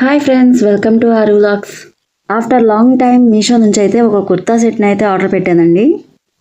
Hi friends welcome to our vlogs after long time Meesho నుంచి అయితే ఒక కుర్తా సెట్ని అయితే ఆర్డర్ పెట్టానండి.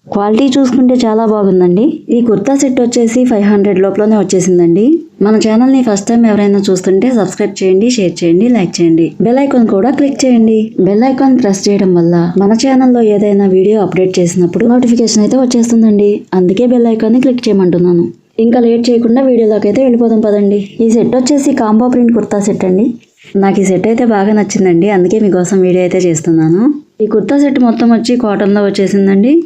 క్వాలిటీ చూసుకుంటే చాలా బాగుందండి. ఈ కుర్తా సెట్ వచ్చేసి ఫైవ్ హండ్రెడ్ లోపలనే వచ్చేసిందండి. మన ఛానల్ని ఫస్ట్ టైం ఎవరైనా చూస్తుంటే సబ్స్క్రైబ్ చేయండి షేర్ చేయండి లైక్ చేయండి. బెల్ ఐకాన్ కూడా క్లిక్ చేయండి. బెల్ ఐకాన్ ప్రెస్ చేయడం వల్ల మన ఛానల్లో ఏదైనా వీడియో అప్డేట్ చేసినప్పుడు నోటిఫికేషన్ అయితే వచ్చేస్తుందండి. అందుకే బెల్ ఐకాన్ని క్లిక్ చేయమంటున్నాను. ఇంకా లేట్ చేయకుండా వీడియోలోకి అయితే వెళ్ళిపోదాం పదండి. ఈ సెట్ వచ్చేసి కాంబో ప్రింట్ కుర్తా సెట్ అండి. నాకు ఈ సెట్ అయితే బాగా నచ్చిందండి. అందుకే మీకోసం వీడియో అయితే చేస్తున్నాను. ఈ కుర్తా సెట్ మొత్తం వచ్చి కాటన్లో వచ్చేసిందండి.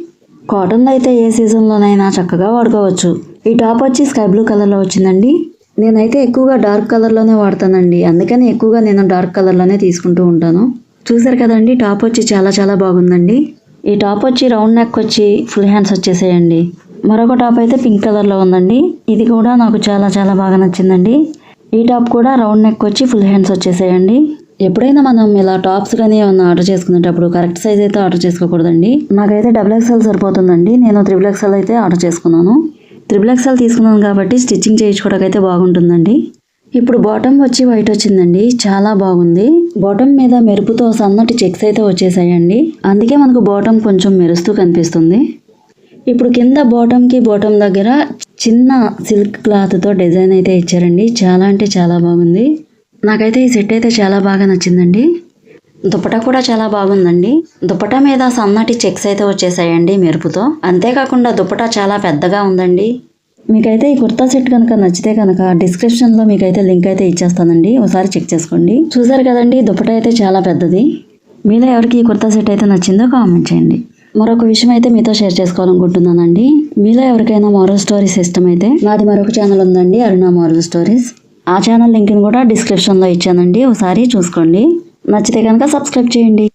కాటన్లో అయితే ఏ సీజన్లోనైనా చక్కగా వాడుకోవచ్చు. ఈ టాప్ వచ్చి స్కై బ్లూ కలర్లో వచ్చిందండి. నేనైతే ఎక్కువగా డార్క్ కలర్లోనే వాడతానండి. అందుకని ఎక్కువగా నేను డార్క్ కలర్లోనే తీసుకుంటూ ఉంటాను. చూసారు కదండి టాప్ వచ్చి చాలా చాలా బాగుందండి. ఈ టాప్ వచ్చి రౌండ్ నెక్ వచ్చి ఫుల్ హ్యాండ్స్ వచ్చేసేయండి. మరొక టాప్ అయితే పింక్ కలర్లో ఉందండి. ఇది కూడా నాకు చాలా చాలా బాగా నచ్చిందండి. ఈ టాప్ కూడా రౌండ్ నెక్ వచ్చి ఫుల్ హ్యాండ్స్ వచ్చేసేయండి. ఎప్పుడైనా మనం ఇలా టాప్స్ కానీ ఏమన్నా ఆర్డర్ చేసుకునేటప్పుడు కరెక్ట్ సైజ్ అయితే ఆర్డర్ చేసుకోకూడదండి. నాకైతే డబుల్ ఎక్స్ఎల్ సరిపోతుందండి. నేను త్రిబుల్ ఎక్స్ఎల్ అయితే ఆర్డర్ చేసుకున్నాను. త్రిబుల్ ఎక్స్ఎల్ తీసుకున్నాను కాబట్టి స్టిచ్చింగ్ చేయించుకోవడానికి అయితే బాగుంటుందండి. ఇప్పుడు బాటమ్ వచ్చి వైట్ వచ్చిందండి. చాలా బాగుంది. బాటమ్ మీద మెరుపుతో సన్నటి చెక్స్ అయితే వచ్చేసాయండి. అందుకే మనకు బాటమ్ కొంచెం మెరుస్తూ కనిపిస్తుంది. ఇప్పుడు కింద బాటమ్కి బాటమ్ దగ్గర చిన్న సిల్క్ క్లాత్తో డిజైన్ అయితే ఇచ్చారండి. చాలా అంటే చాలా బాగుంది. నాకైతే ఈ సెట్ అయితే చాలా బాగా నచ్చిందండి. దుప్పట కూడా చాలా బాగుందండి. దుప్పట మీద సన్నటి చెక్స్ అయితే వచ్చేసాయండి మెరుపుతో. అంతేకాకుండా దుప్పట చాలా పెద్దగా ఉందండి. మీకైతే ఈ కుర్తా సెట్ కనుక నచ్చితే కనుక డిస్క్రిప్షన్లో మీకైతే లింక్ అయితే ఇచ్చేస్తానండి. ఒకసారి చెక్ చేసుకోండి. చూసారు కదండి దుప్పట అయితే చాలా పెద్దది. మీలో ఎవరికి ఈ కుర్తా సెట్ అయితే నచ్చిందో కామెంట్ చేయండి. మరొక విషయం అయితే మీతో షేర్ చేసుకోవాలనుకుంటున్నానండి. మీలో ఎవరికైనా మోరల్ స్టోరీస్ ఇష్టం అయితే నాది మరొక ఛానల్ ఉందండి అరుణ మోరల్ స్టోరీస్ ఆ ఛానల్ లింక్ని కూడా డిస్క్రిప్షన్లో ఇచ్చానండి ఒకసారి చూసుకోండి. నచ్చితే కనుక సబ్స్క్రైబ్ చేయండి.